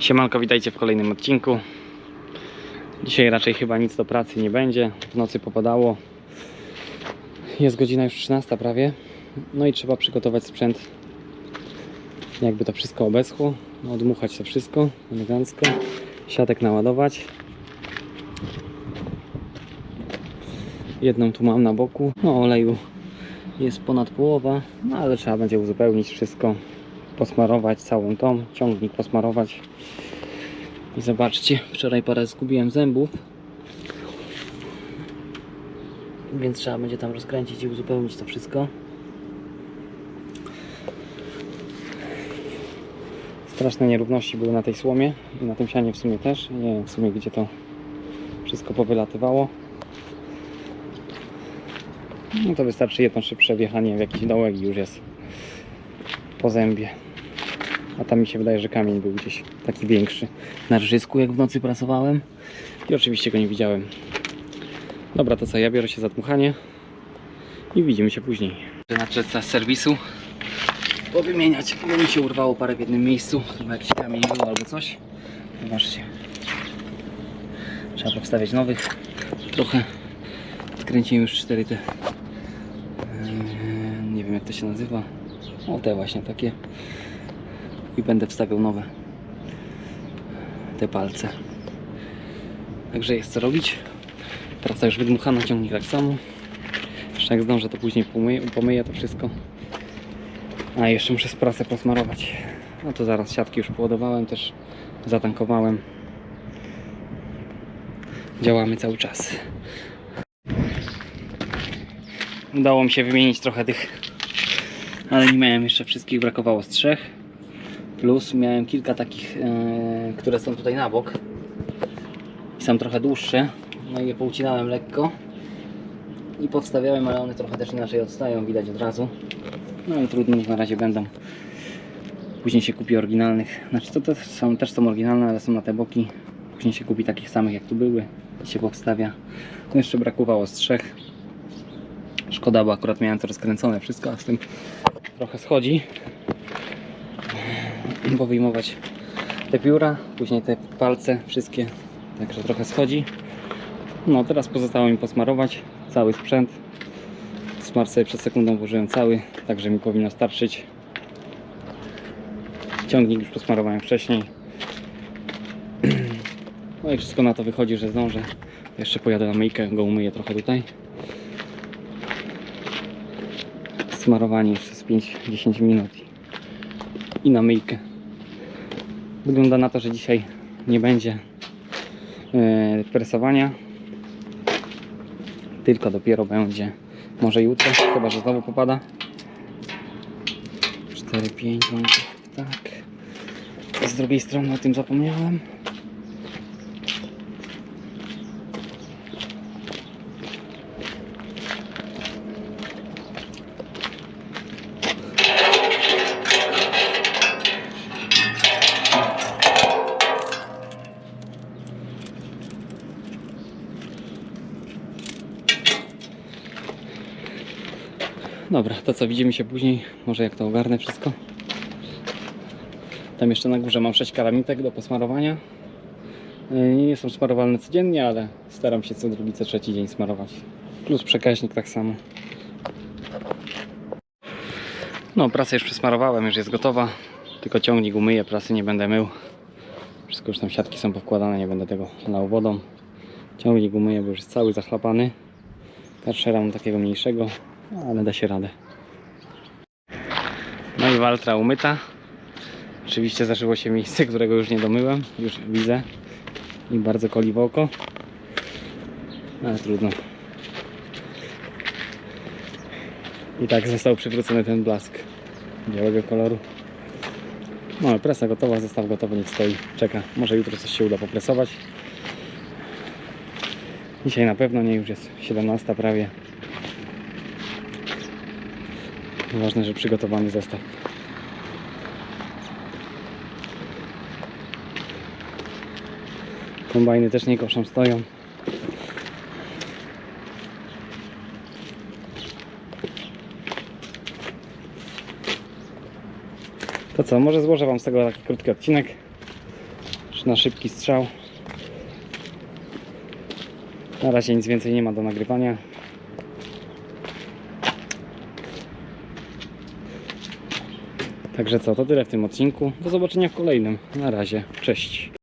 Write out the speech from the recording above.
Siemanko, witajcie w kolejnym odcinku. Dzisiaj raczej chyba nic do pracy nie będzie. W nocy popadało. Jest godzina już 13 prawie. No i trzeba przygotować sprzęt. Jakby to wszystko obeschło. Odmuchać to wszystko elegancko. Siatek naładować. Jedną tu mam na boku. No oleju jest ponad połowa, no ale trzeba będzie uzupełnić wszystko posmarować całą tą, ciągnik posmarować. I zobaczcie, wczoraj parę zgubiłem zębów. Więc trzeba będzie tam rozkręcić i uzupełnić to wszystko. Straszne nierówności były na tej słomie i na tym sianie w sumie też. Nie wiem w sumie gdzie to wszystko powylatywało. No to wystarczy jedno szybsze wjechanie w jakiś dołek i już jest po zębie. A tam mi się wydaje, że kamień był gdzieś taki większy na rżysku, jak w nocy pracowałem. I oczywiście go nie widziałem. Dobra, to co, ja biorę się za dmuchanie i widzimy się później. Na czas z serwisu powymieniać, bo mi się urwało parę w jednym miejscu, chyba jakiś kamień był albo coś. Zobaczcie. Trzeba powstawiać nowych. Trochę odkręciłem już cztery te. Eee, nie wiem jak to się nazywa. O te właśnie takie. I będę wstawiał nowe. Te palce. Także jest co robić. Praca już wydmuchana, ciągnik tak samo. Jeszcze jak zdążę, to później pomyję, pomyję to wszystko. A jeszcze muszę z prasę posmarować. No to zaraz siatki już poładowałem, też zatankowałem. Działamy cały czas. Udało mi się wymienić trochę tych, ale nie miałem jeszcze wszystkich, brakowało z trzech. Plus miałem kilka takich, e, które są tutaj na bok. I są trochę dłuższe. No i je poucinałem lekko. I podstawiałem, ale one trochę też inaczej odstają, widać od razu. No ale trudno, niech na razie będą. Później się kupi oryginalnych. Znaczy to też są, też są oryginalne, ale są na te boki. Później się kupi takich samych jak tu były i się powstawia. Tu jeszcze brakowało z trzech. Szkoda, bo akurat miałem to rozkręcone wszystko, a z tym trochę schodzi. Powyjmować te pióra, później te palce wszystkie, także trochę schodzi. No teraz pozostało mi posmarować cały sprzęt. Smar sobie przed sekundą włożyłem cały, także mi powinno starczyć. Ciągnik już posmarowałem wcześniej. No i wszystko na to wychodzi, że zdążę. Jeszcze pojadę na myjkę, go umyję trochę tutaj. Smarowanie jeszcze z 5-10 minut i na myjkę. Wygląda na to, że dzisiaj nie będzie e, presowania. Tylko dopiero będzie może jutro, chyba że znowu popada. 4-5 tak. Z drugiej strony o tym zapomniałem. Dobra, to co, widzimy się później. Może jak to ogarnę wszystko. Tam jeszcze na górze mam 6 karamitek do posmarowania. Yy, Nie są smarowalne codziennie, ale staram się co drugi, co trzeci dzień smarować. Plus przekaźnik tak samo. No, prasę już przesmarowałem, już jest gotowa. Tylko ciągnik umyję, prasy nie będę mył. Wszystko już tam siatki są powkładane, nie będę tego lał wodą. Ciągnik umyję, bo już jest cały zachlapany. Karszera mam takiego mniejszego, no, ale da się radę. No i waltra umyta. Oczywiście zażyło się miejsce, którego już nie domyłem. Już widzę. I bardzo koli w oko. Ale trudno. I tak został przywrócony ten blask białego koloru. No presa gotowa, zestaw gotowy, niech stoi. Czeka. Może jutro coś się uda popresować. Dzisiaj na pewno nie, już jest 17 prawie. Ważne, że przygotowany zestaw. Kombajny też nie koszą, stoją. To co, może złożę Wam z tego taki krótki odcinek. na szybki strzał. Na razie nic więcej nie ma do nagrywania. Także co, to tyle w tym odcinku. Do zobaczenia w kolejnym. Na razie, cześć.